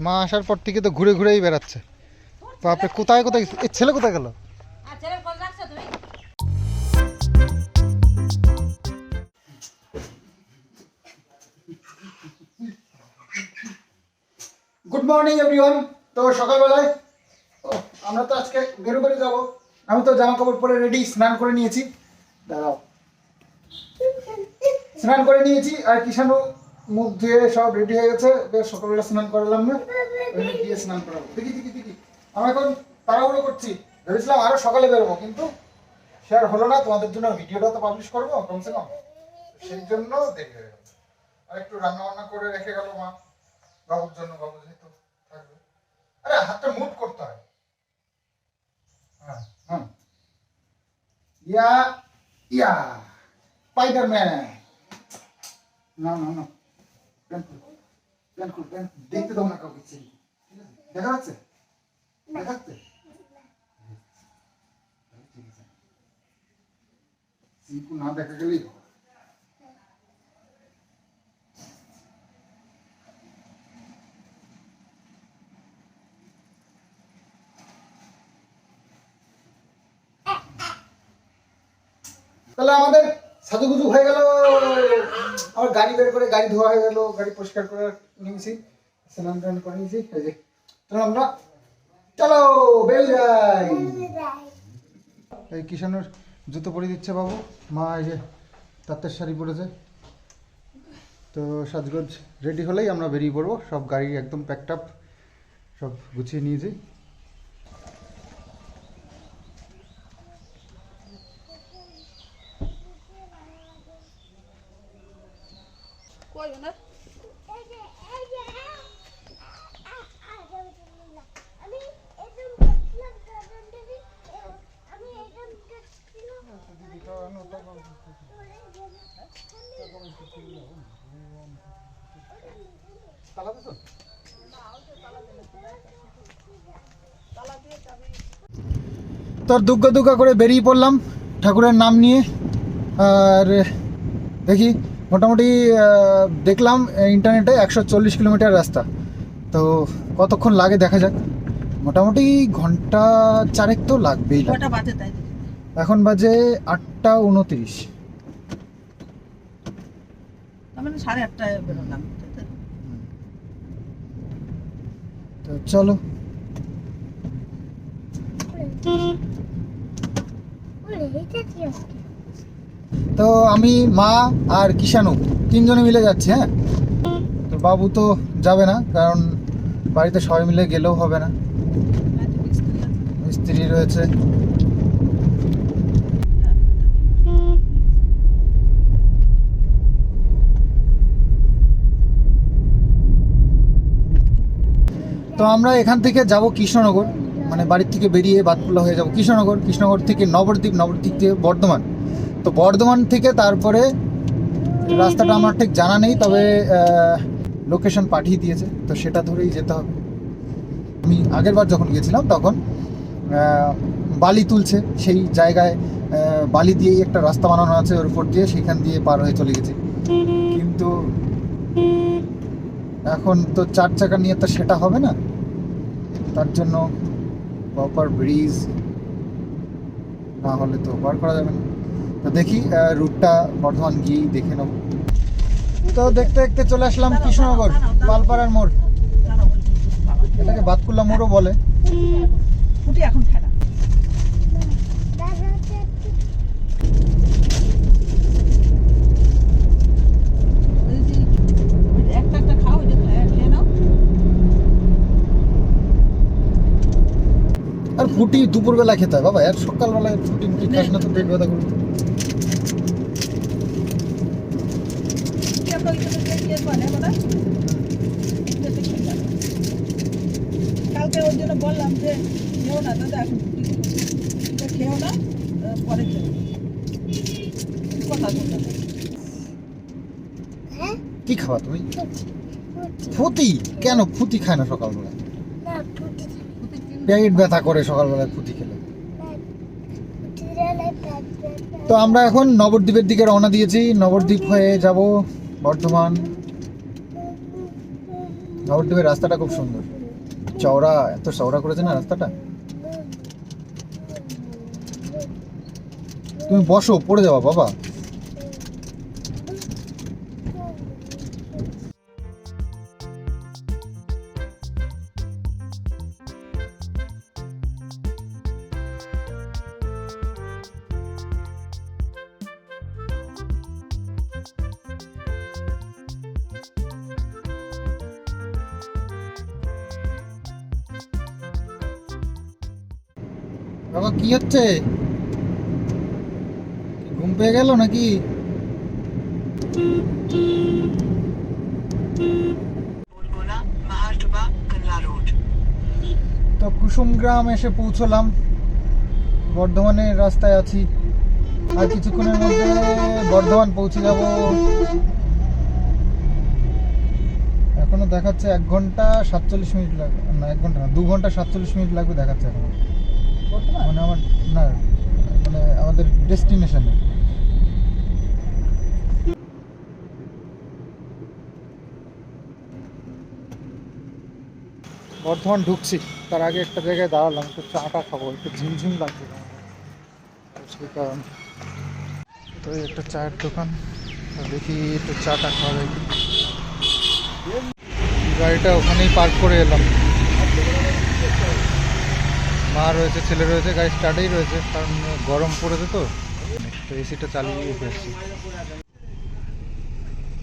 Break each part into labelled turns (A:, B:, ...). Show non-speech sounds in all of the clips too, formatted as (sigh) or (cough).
A: মা আসার পর থেকে তো ঘুরে ঘুরেই বেড়াচ্ছে। বাপরে কোথায় কোথায় এ ছেলে কোথায় গেল?
B: আর ছেলে ফোন রাখছো তুমি?
A: গুড মর্নিং এভরিওয়ান তো সকালবেলায় ও, আমরা তো আজকে বেরো বেরো যাব। আমি তো জামা কাপড় পরে রেডি স্নান করে নিয়েছি। দাঁড়াও। স্নান করে নিয়েছি আর কিষানু মুখ ধুয়ে সব রেডি হয়ে গেছে। বেশ, সকালবেলা স্নান করালাম না। ওখানে গিয়ে স্নান করাবো। দেখি দেখি দেখি। আমরা এখন তাড়াহুড়ো করছি। ভেবেছিলাম আরও সকালে বেরোবো, কিন্তু আর হলো না। তোমাদের জন্য ভিডিওটা তো পাবলিশ করব, কমসে কম। সেই জন্য দেরি হয়ে গেল আর একটু রান্না বান্না করে রেখে গেল মা। বাবুর জন্য, বাবু যেহেতু থাকবে। আরে, হাতটা মুভ করতে হয়। হ্যাঁ হ্যাঁ ইয়া ইয়া স্পাইডারম্যান না না না। দেখতে দাও না কাউকে দেখা যাচ্ছে না দেখা গেলেই তাহলে আমাদের সাজুগুজু হয়ে গেল। আমার গাড়ি বের করে গাড়ি ধোয়া হয়ে গেল, গাড়ি পরিষ্কার করে নিয়েছি স্নান টান করে নিয়েছি এই যে। চলো আমরা, চলো, বেল যাই এই কিষানোর জুতো পরে দিচ্ছে বাবু। মা এই যে তাঁতের শাড়ি পরেছে। তো সাজগোজ রেডি হলেই আমরা বেরিয়ে পড়ব। সব গাড়ি একদম প্যাকড আপ সব গুছিয়ে নিয়েছি।
B: কই না
A: তোর দুগ্গা দুগ্গা করে বেরিয়ে পড়লাম ঠাকুরের নাম নিয়ে। আর দেখি। মোটামুটি দেখলাম ইন্টারনেটে একশো চল্লিশ কিলোমিটার রাস্তা। তো কতক্ষণ লাগে দেখা যাক। মোটামুটি ঘণ্টা চারেক তো লাগবেই এখন বাজে আটটা উনত্রিশ।
B: তার মানে সাড়ে আটটায় বেরোলাম।
A: তো চলো। তো আমি, মা আর কিষানু তিনজনে মিলে যাচ্ছি হ্যাঁ? তো বাবু তো যাবে না, কারণ বাড়িতে সবাই মিলে গেলেও হবে না। স্ত্রী রয়েছে। তো আমরা এখান থেকে যাব কৃষ্ণনগর মানে বাড়ির থেকে বেরিয়ে বাতকুল্লা হয়ে যাব কৃষ্ণনগর কৃষ্ণনগর থেকে নবদ্বীপ নবদ্বীপ থেকে বর্ধমান। তো বর্ধমান থেকে তারপরে রাস্তাটা আমার ঠিক জানা নেই, তবে লোকেশন পাঠিয়ে দিয়েছে, তো সেটা ধরেই যেতে হবে। আমি আগের বার যখন গেছিলাম তখন বালি তুলছে, সেই জায়গায় বালি দিয়েই একটা রাস্তা বানানো আছে, ওর উপর দিয়ে সেখান দিয়ে পার হয়ে চলে গেছি। কিন্তু এখন তো চার চাকা নিয়ে তো সেটা হবে না। তার জন্য প্রপার ব্রিজ না হলে তো পার করা যাবে না। তো দেখি রুটটা, বর্ধমান গিয়েই দেখে নেব। তো দেখতে দেখতে চলে আসলাম কৃষ্ণনগর পালপাড়ার মোড়। এটাকে বাতকুল্লা মোড়ও বলে।
B: এখন খায় না ওই যে, ওই যে একটা একটা খাও ওই যে খেয়ে খেয়ে নাও
A: আর ফুটি দুপুরবেলা খেতে হয়। বাবা আর সকালবেলায় ফুটি মুটি খাস না তো পেট ব্যথা করবে।
B: কালকে ওর জন্য বললাম যে খেও না দাদা এখন খেও না পরে কথা
A: কি খাওয়া তুমি? ফুটি কেন ফুটি খায় না সকালবেলা পেট ব্যথা করে সকালবেলায় ফুটি খেলে। তো আমরা এখন নবদ্বীপের দিকে রওনা দিয়েছি। নবদ্বীপ হয়ে যাব বর্ধমান। নবদ্বীপের রাস্তাটা খুব সুন্দর। চওড়া, এত চওড়া করেছে না রাস্তাটা? তুমি বসো, পড়ে যাবা, বাবা। হচ্ছে ঘুম পেয়ে গেল নাকি? তো কুসুমগ্রাম এসে পৌঁছলাম। বর্ধমানের রাস্তায় আছি। আর কিছুক্ষণের মধ্যে বর্ধমান পৌঁছে যাব। এখনও দেখাচ্ছে এক ঘণ্টা সাতচল্লিশ মিনিট লাগবে। না এক ঘণ্টা না দু ঘণ্টা সাতচল্লিশ মিনিট লাগবে দেখাচ্ছে এখন। মানে আমার, না মানে আমাদের ডেস্টিনেশনে বর্ধমান ঢুকছি, তার আগে একটা জায়গায় দাঁড়ালাম, একটু চাটা খাব, একটু ঝিমঝিম লাগছে। সেই কারণে। তো একটা চায়ের দোকান দেখি একটু চাটা খাওয়া যায় গাড়িটা ওখানেই পার্ক করে এলাম। মা রয়েছে ছেলে রয়েছে গাড়ি স্টার্টেই রয়েছে কারণ গরম পড়েছে তো। তো এসিটা চালিয়ে রেখে এসেছি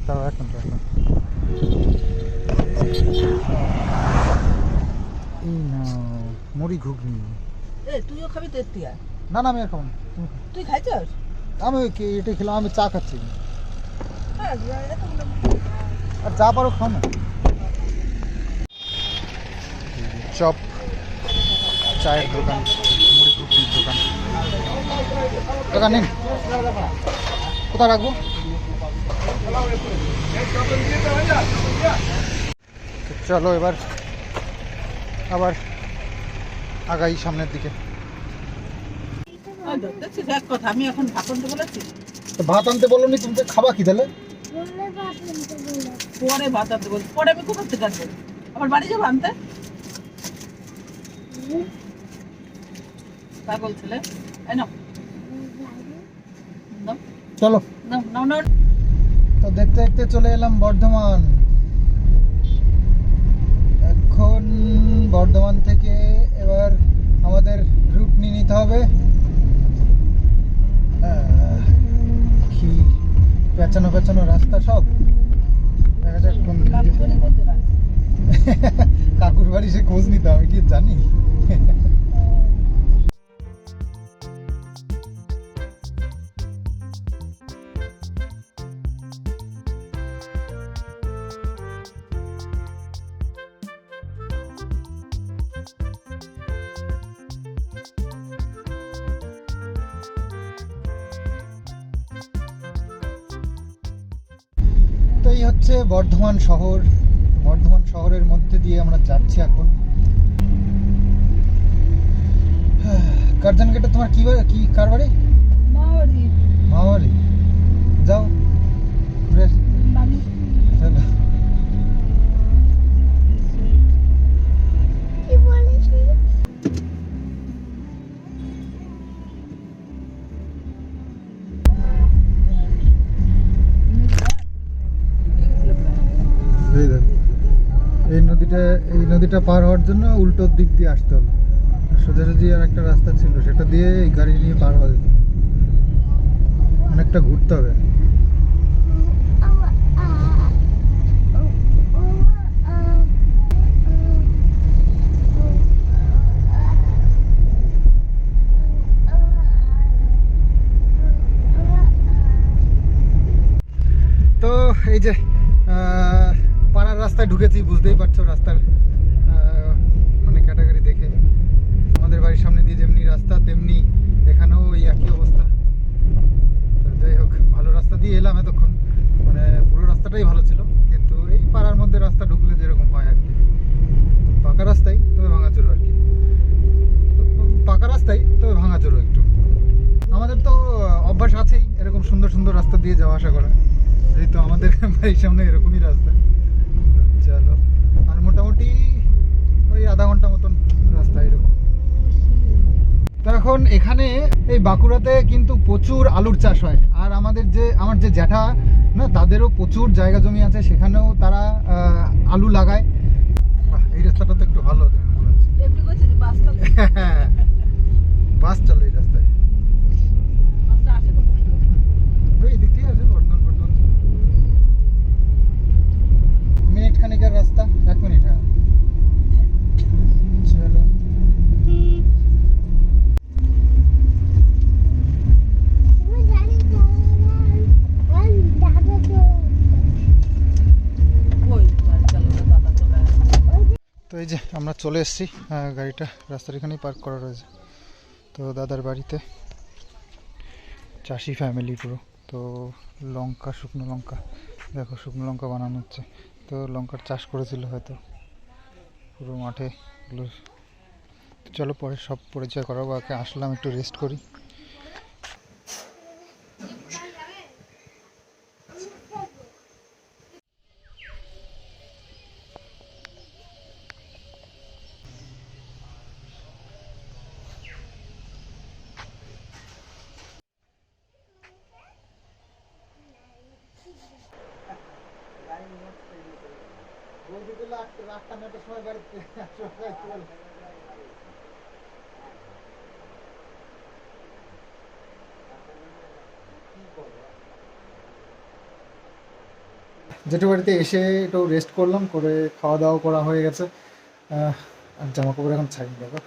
A: তাও এখন তো এখন এই না মুড়ি ঘুগনি।
B: এ তুইও খাবি তো এত্তিয়া?
A: না না আমি আর খাব না।
B: তুই খাইছস?
A: আমি কে- এটা খেলাম আমি চা খাচ্ছি।
B: হ্যাঁ
A: আর যা পারো খাও না। চপ। চায়ের দোকান মুড়ি ঘুগনির দোকান। দোকান নিন। কোথায় রাখব? চলো এবার আবার আগাই সামনের দিকে।
B: এখন ভাত আনতে বলেছি।
A: তো ভাত আনতে বলো নি তুমি তো খাবা কি তাহলে?
B: পরে ভাত আনতে বলছি। পরে আমি কোথা থেকে আনব? আমার বাড়ি যাব আনতে? পাগল ছেলে।
A: চলো। তো দেখতে দেখতে চলে এলাম বর্ধমান। এখন বর্ধমান থেকে এবার আমাদের রুট নিয়ে নিতে হবে। কি পেঁচানো পেঁচানো রাস্তা সব? দেখা যাক কোন
B: কাকুরি (laughs)
A: বাড়ি সে খোঁজ নিতে আমি কি জানি। (laughs) হচ্ছে বর্ধমান শহর বর্ধমান শহরের মধ্যে দিয়ে আমরা যাচ্ছি এখন। (sighs) কার্জন গেটে তোমার কি কি কার বাড়ি?
B: মাওয়ারি।
A: মা নদীটা, এই নদীটা পার হওয়ার জন্য উল্টোর দিক দিয়ে আসতে হলো সোজাসুজি আর একটা রাস্তা ছিল, সেটা দিয়ে এই গাড়ি নিয়ে পার হওয়া যেত। অনেকটা ঘুরতে হবে। তো এই যে রাস্তায় ঢুকেছি, বুঝতেই পারছ রাস্তার মানে ক্যাটাগরি দেখে। আমাদের বাড়ির সামনে দিয়ে যেমনি রাস্তা, তেমনি এখানেও ওই একই অবস্থা। যাই হোক, ভালো রাস্তা দিয়ে এলাম এতক্ষণ। মানে পুরো রাস্তাটাই ভালো ছিল, কিন্তু এই পাড়ার মধ্যে রাস্তা ঢুকলে যেরকম হয় আর কি। পাকা রাস্তাই, তবে ভাঙাচোরো আর কি। পাকা রাস্তাই, তবে ভাঙা ভাঙাচোরো একটু। আমাদের তো অভ্যাস আছেই এরকম সুন্দর সুন্দর রাস্তা দিয়ে যাওয়া আসা করা। যেহেতু আমাদের বাড়ির সামনে এরকমই রাস্তা চলো আর মোটামুটি ওই আধা ঘণ্টা মতন রাস্তা এরকম এখন এখানে এই বাঁকুড়াতে কিন্তু প্রচুর আলুর চাষ হয়। আর আমাদের যে, আমার যে জ্যাঠা, না, তাদেরও প্রচুর জায়গা জমি আছে। সেখানেও তারা আহ, আলু লাগায় বাহ, এই রাস্তাটা তো একটু ভালো দেখে মনে হচ্ছে
B: এমনি করছে যে বাস চলে
A: বাস চলে এই রাস্তায়
B: বাসটা আসে কোথা থেকে?
A: ওই দিক থেকে আছে বর্ধমান বর্ধমান মিনিট খানিকের রাস্তা এক মিনিট হ্যাঁ চলো
B: ওই গাড়ি চালানো দাদা চলে আসে।
A: তো এই যে আমরা চলে এসেছি গাড়িটা রাস্তার এখানেই পার্ক করা রয়েছে। তো দাদার বাড়িতে চাষি ফ্যামিলি পুরো। তো লঙ্কা, শুকনো লঙ্কা, দেখো শুকনো লঙ্কা বানানো হচ্ছে। তো লঙ্কার চাষ করেছিল হয়তো পুরো মাঠে। চলো পরে সব পরিচয় করাবো, আগে আসলাম একটু রেস্ট করি। জেঠু বাড়িতে এসে একটু রেস্ট করলাম, করে খাওয়া দাওয়া করা হয়ে গেছে। আর জামা কাপড় এখন ছাড়ি দেখো।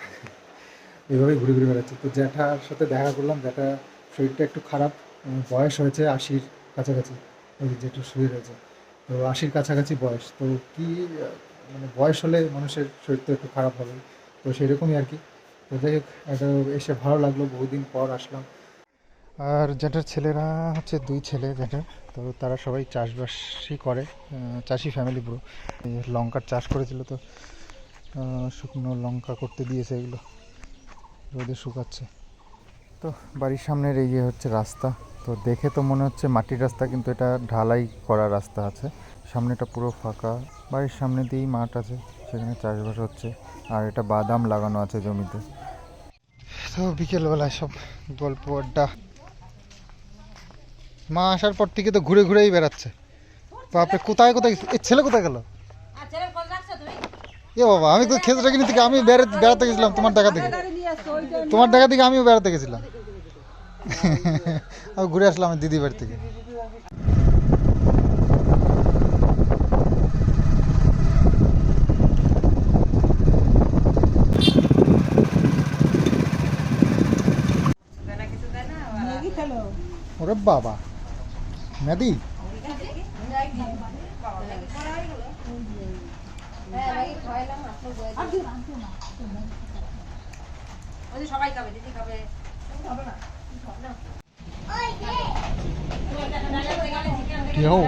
A: এইভাবেই ঘুরে ঘুরে বেড়াচ্ছি। তো জ্যাঠার সাথে দেখা করলাম, জ্যাঠা শরীরটা একটু খারাপ বয়স হয়েছে আশির কাছাকাছি। ওই জেঠু শুয়ে রয়েছে তো আশির কাছাকাছি বয়স। তো কি মানে বয়স হলে মানুষের শরীর তো একটু খারাপ হবে। তো সেরকমই আর কি। তো যাই হোক, এটা এসে ভালো লাগল, বহুদিন পর আসলাম। আর জ্যাঠার ছেলেরা হচ্ছে দুই ছেলে জ্যাঠার তো তারা সবাই চাষবাসই করে চাষি ফ্যামিলি পুরো। লঙ্কার চাষ করেছিল তো শুকনো লঙ্কা করতে দিয়েছে এগুলো, রোদে শুকাচ্ছে। তো বাড়ির সামনের এই হচ্ছে রাস্তা, তো দেখে তো মনে হচ্ছে মাটির রাস্তা, কিন্তু এটা ঢালাই করা রাস্তা আছে। সামনেটা পুরো ফাঁকা। বাড়ির সামনে দিয়েই মাঠ আছে সেখানে চাষবাস হচ্ছে। আর এটা বাদাম লাগানো আছে জমিতে। তো বিকেলবেলায় সব গল্প আড্ডা। মা আসার পর থেকে তো ঘুরে ঘুরেই বেড়াচ্ছে। বাপরে কোথায় কোথায় গেছে? এ ছেলে কোথায় গেল? এ বাবা আমি তো খেতে রাখিনি থেকে আমি বেড়াতে বেড়াতে গেছিলাম তোমার দেখা থেকে তোমার দেখা থেকে আমিও বেড়াতে গেছিলাম। (laughs) আমি ঘুরে আসলাম আমার দিদি বাড়ি থেকে
B: ম্যাগি খেলো
A: ওরে বাবা। মেদি?
C: সবাই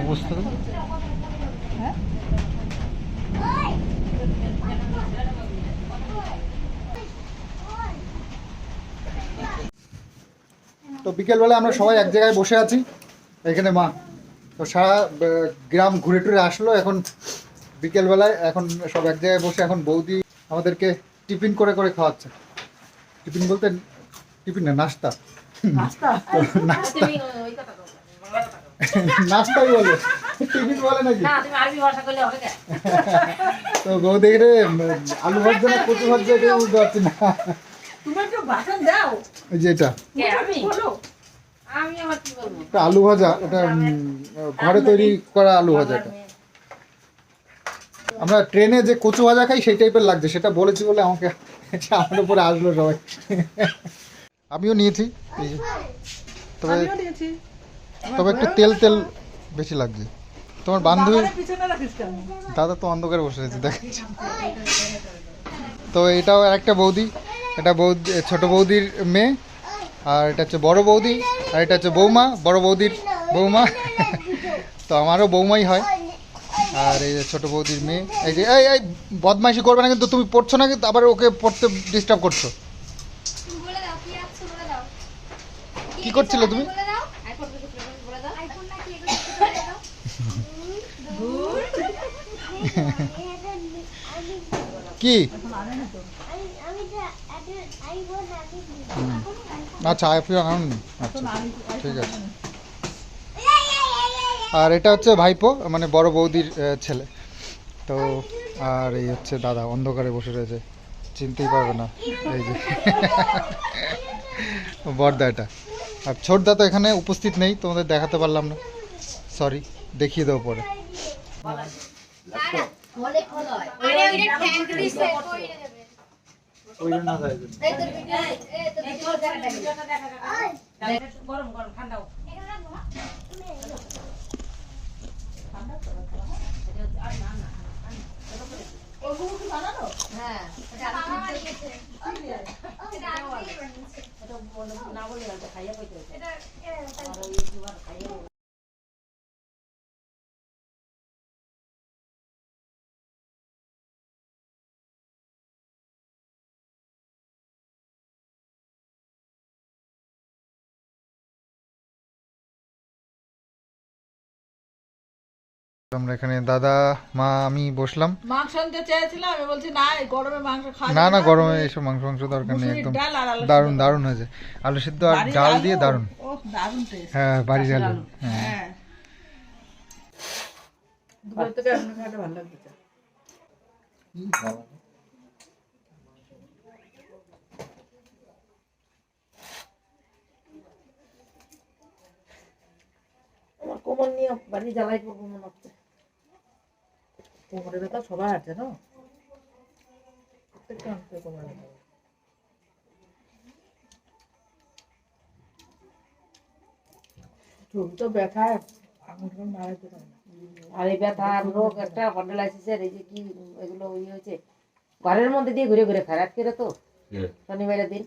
A: অবস্থা? তো বিকেলবেলা আমরা সবাই এক জায়গায় বসে আছি। এখানে মা। তো সারা গ্রাম ঘুরে টুরে আসলো। এখন বিকেলবেলায় এখন সব এক জায়গায় বসে এখন বৌদি আমাদেরকে টিফিন করে করে খাওয়াচ্ছে। টিফিন বলতে টিফিন না নাস্তা। নাস্তাই বলে। টিফিন বলে নাকি? তো বৌদি রে আলু ভাজছে না কচু ভাজছে এটা বুঝতে পারছি না। এই যে এটা।
C: কে আমি?
B: বলো
C: আমি আবার কি বলব?
A: এটা আলু ভাজা এটা ঘরে তৈরি করা আলু ভাজা এটা আমরা ট্রেনে যে কচু ভাজা খাই সেই টাইপের লাগছে। সেটা বলেছি বলে আমাকে আমার উপরে আসলো সবাই। আমিও নিয়েছি। তবে তবে একটু তেল তেল বেশি লাগছে। তোমার বান্ধবী
B: বাবারে পিছনে রাখিস কেন?
A: দাদা তো অন্ধকারে বসে রয়েছে দেখাচ্ছে। তো এটাও একটা বৌদি। এটা বৌদি ছোট বৌদির মেয়ে আর এটা হচ্ছে বড় বৌদি আর এটা হচ্ছে বৌমা বড় বৌদির বৌমা। (laughs) তো আমারও বৌমাই হয়। আর এই যে ছোট বৌদির মেয়ে এই যে এই এই বদমাইশি করবে না কিন্তু তুমি পড়ছো না কিন্তু আবার ওকে পড়তে ডিস্টার্ব করছ।
D: কি
A: করছিলে তুমি? (laughs)
D: কি?
A: আচ্ছা আইফোন আনুন আচ্ছা ঠিক আছে। আর এটা হচ্ছে ভাইপো মানে বড় বৌদির ছেলে। তো আর এই হচ্ছে দাদা অন্ধকারে বসে রয়েছে। চিনতেই পারবে না এই যে। (laughs) বড়দা এটা। আর ছোটদা তো এখানে উপস্থিত নেই তোমাদের দেখাতে পারলাম না। সরি দেখিয়ে দেবো পরে।
D: এই তোর
C: গরম গরম
B: বানানো?
C: হ্যাঁ
D: এটা আমি
C: বলে- না বলে আর খাইয়া পাইতে
A: আমরা এখানে দাদা মা আমি বসলাম।
B: মাংস আনতে চেয়েছিলাম আমি বলছি না গরমে মাংস খাওয়া
A: না না গরমে এইসব মাংস মাংস দরকার নেই একদম। দারুণ দারুণ হয়েছে। আলু সিদ্ধ আর ডাল দিয়ে দারুণ।
B: ওহ, দারুণ টেস্ট
A: হ্যাঁ বাড়ির আলু। হ্যাঁ।
B: হ্যাঁ।
C: আমার কোমর নিয়ে বাড়ি জ্বালাই পড়ব মনে হচ্ছে। কোমরে ব্যথা সবার আছে না? প্রত্যেকটা মানুষের কোমরে ব্যথা।
B: চুল তো ব্যথায় আঙুল টাঙুল মারা যেতে পারে না।
C: আর এই ব্যথার রোগ একটা হন্ডালাইসিসের এই যে কি এগুলো ইয়ে হয়েছে ঘরের মধ্যে দিয়ে ঘুরে ঘুরে খায় রাত করে তো। শনিবারের দিন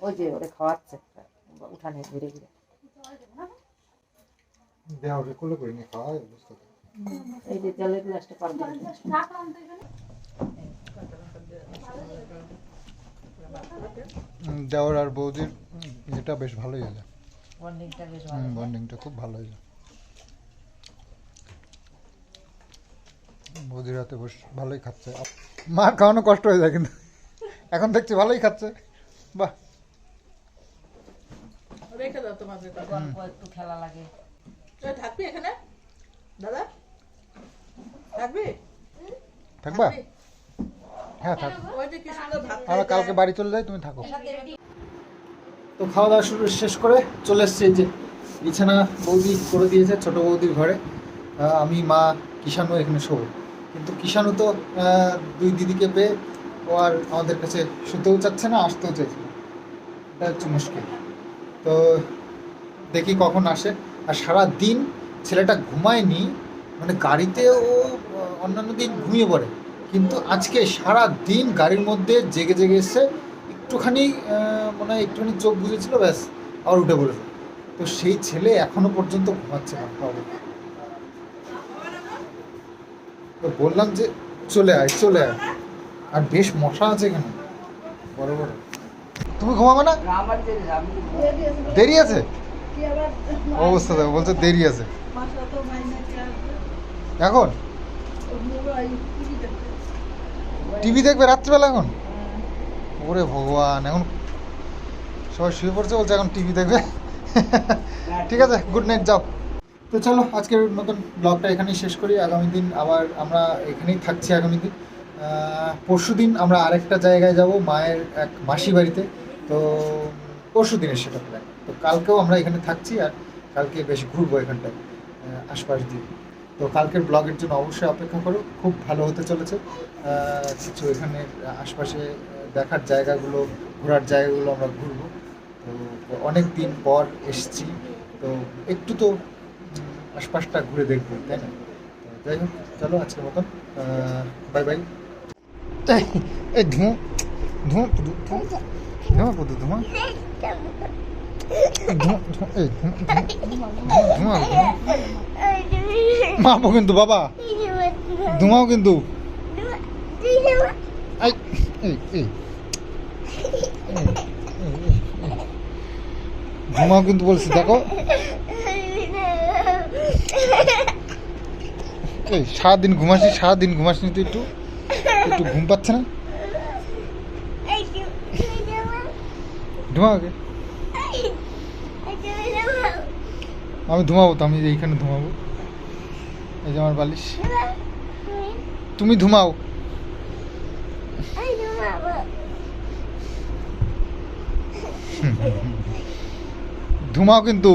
C: ওই যে ওরে খাওয়াচ্ছে উঠানে ঘুরে ঘুরে।
A: দেওয়া করে নিয়ে খাওয়া বুঝতে
C: এই যে জলের গ্লাসটা পার
A: দেওয়ার আর বৌদির এটা বেশ ভালোই হয়েছে
C: বন্ডিংটা
A: বন্ডিংটা খুব ভালো হয়েছে বৌদির হাতে বেশ ভালোই খাচ্ছে। মার খাওয়ানো কষ্ট হয়ে যায় কিন্তু। এখন দেখছি ভালোই খাচ্ছে। বাহ।
B: রেখে দাও তোমাদের কথা।
C: গল্প একটু খেলা লাগে।
B: থাকবি এখানে? দাদা? থাকবি?
A: থাকবা? হ্যাঁ থাক। আমরা কালকে বাড়ি চলে যাই তুমি থাকো। তো খাওয়া দাওয়া শুরু শেষ করে চলে এসছে যে বিছানা বৌদি করে দিয়েছে ছোট বৌদির ঘরে। আহ, আমি মা কিষানু এখানে শোবো। কিন্তু কিষানু তো দুই দিদিকে পেয়ে ও আর আমাদের কাছে শুতেও চাচ্ছে না আসতেও চাইছে না। এটা হচ্ছে মুশকিল। তো দেখি কখন আসে। আর সারা দিন ছেলেটা ঘুমায়নি মানে গাড়িতে ও অন্যান্য দিন ঘুমিয়ে পড়ে। কিন্তু আজকে সারা দিন গাড়ির মধ্যে জেগে জেগে এসছে একটুখানি মনে হয় একটুখানি চোখ বুঝেছিল ব্যাস আবার উঠে পড়েছে। তো সেই ছেলে এখনও পর্যন্ত ঘুমাচ্ছে না বাবু। তো বললাম যে চলে আয় চলে আয়। আর বেশ মশা আছে এখানে। বড় বড়। তুমি ঘুমাবে না? দেরি আছে? অবস্থা দেখো বলছে দেরি আছে। এখন?
B: টিভি
A: দেখবে রাত্রিবেলা এখন? ওরে ভগবান, এখন সবাই শুয়ে পড়ছে বলছে এখন টিভি দেখবে। ঠিক আছে গুড নাইট যাও। তো চলো, আজকের মতন ব্লগটা এখানেই শেষ করি। আগামী দিন আবার আমরা এখানেই থাকছি আগামী দিন। পরশু দিন আমরা আরেকটা জায়গায় যাব, মায়ের এক মাসি বাড়িতে। তো পরশু দিনের সেটা প্ল্যান তো কালকেও আমরা এখানে থাকছি আর কালকে বেশ ঘুরবো এখানটায় আশপাশ দিয়ে। তো কালকের ব্লগের জন্য অবশ্যই অপেক্ষা করো খুব ভালো হতে চলেছে কিছু এখানে আশপাশে দেখার জায়গাগুলো ঘোরার জায়গাগুলো আমরা ঘুরবো তো অনেক দিন পর এসছি তো একটু তো আশপাশটা ঘুরে দেখব তাই না যাই হোক চলো আজকের মতন বাই বাই এই ধোঁয়া ধোঁয়া পুদু ধোঁয়া পুদু মা মাপো কিন্তু বাবা ধুমাও কিন্তু ধুমাও কিন্তু বলছি দেখো এই সারাদিন ঘুমাসনি সারাদিন ঘুমাসনি তো একটু একটু ঘুম পাচ্ছে না ঘুমাও আমি ধুমাবো তো আমি এইখানে ধুমাবো। এই যে আমার বালিশ। তুমি ধুমাও। ধুমাও কিন্তু।